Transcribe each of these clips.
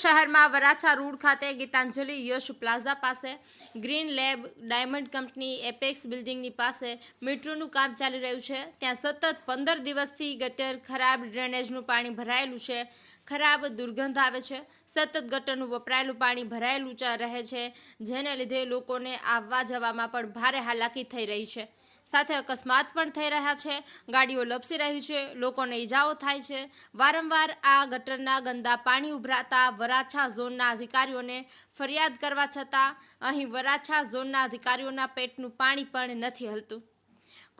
શહેરમાં વરાછા રોડ ખાતે ગીતાંજલિ યશ પ્લાઝા પાસે green lab diamond company apex બિલ્ડિંગની પાસે મીટરોનું કામ ચાલી રહ્યું છે. ત્યાં સતત પંદર દિવસથી ગટર ખરાબ ડ્રેનેજનું પાણી ભરાયેલું છે. ખરાબ દુર્ગંધ આવે છે. સતત ગટરનું વપરાયેલું પાણી ભરાયેલું રહે છે, જેને લીધે લોકોને આવવા જવામાં પણ ભારે હાલાકી થઈ રહી છે. સાથે અકસ્માત પણ થઈ રહ્યા છે. ગાડીઓ લપસી રહી છે. લોકોને ઈજાઓ થાય છે. વારંવાર આ ગટરના ગંદા પાણી ઉભરાતા વરાછા ઝોનના અધિકારીઓને ફરિયાદ કરવા છતાં અહીં વરાછા ઝોનના અધિકારીઓના પેટનું પાણી પણ નથી હલતું.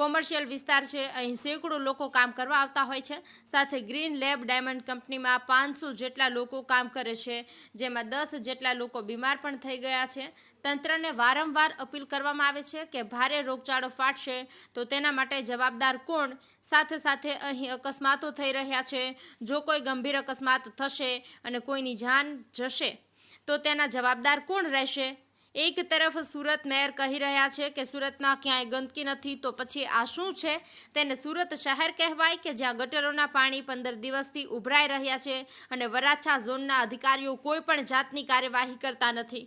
કોમર્શિયલ વિસ્તાર છે. અહીં સેંકડો લોકો કામ કરવા આવતા હોય છે. સાથે ગ્રીન લેબ ડાયમંડ કંપનીમાં પાંચસો જેટલા લોકો કામ કરે છે. જેમાં દસ જેટલા લોકો બીમાર પણ થઈ ગયા છે. તંત્રને વારંવાર અપીલ કરવામાં આવે છે કે ભારે રોગચાળો ફાટશે તો તેના માટે જવાબદાર કોણ? સાથે સાથે અહીં અકસ્માતો થઈ રહ્યા છે. જો કોઈ ગંભીર અકસ્માત થશે અને કોઈની જાન જશે તો તેના જવાબદાર કોણ રહેશે? એક તરફ સુરત મેયર કહી રહ્યા છે કે સુરતમાં ક્યાંય ગંદકી નથી, તો પછી આ શું છે? તેને સુરત શહેર કહેવાય કે જ્યાં ગટરોના પાણી પંદર દિવસથી ઉભરાઈ રહ્યા છે અને વરાછા ઝોનના અધિકારીઓ કોઈ પણ જાતની કાર્યવાહી કરતા નથી.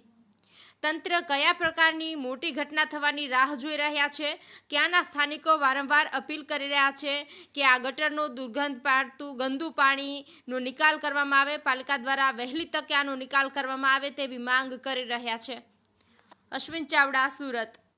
તંત્ર કયા પ્રકારની મોટી ઘટના થવાની રાહ જોઈ રહ્યા છે? ક્યાંના સ્થાનિકો વારંવાર અપીલ કરી રહ્યા છે કે આ ગટરનો દુર્ગંધ પાડતું ગંદુ પાણીનો નિકાલ કરવામાં આવે, પાલિકા દ્વારા વહેલી તકે આનો નિકાલ કરવામાં આવે તેવી માંગ કરી રહ્યા છે. અશ્વિન ચાવડા સુરત.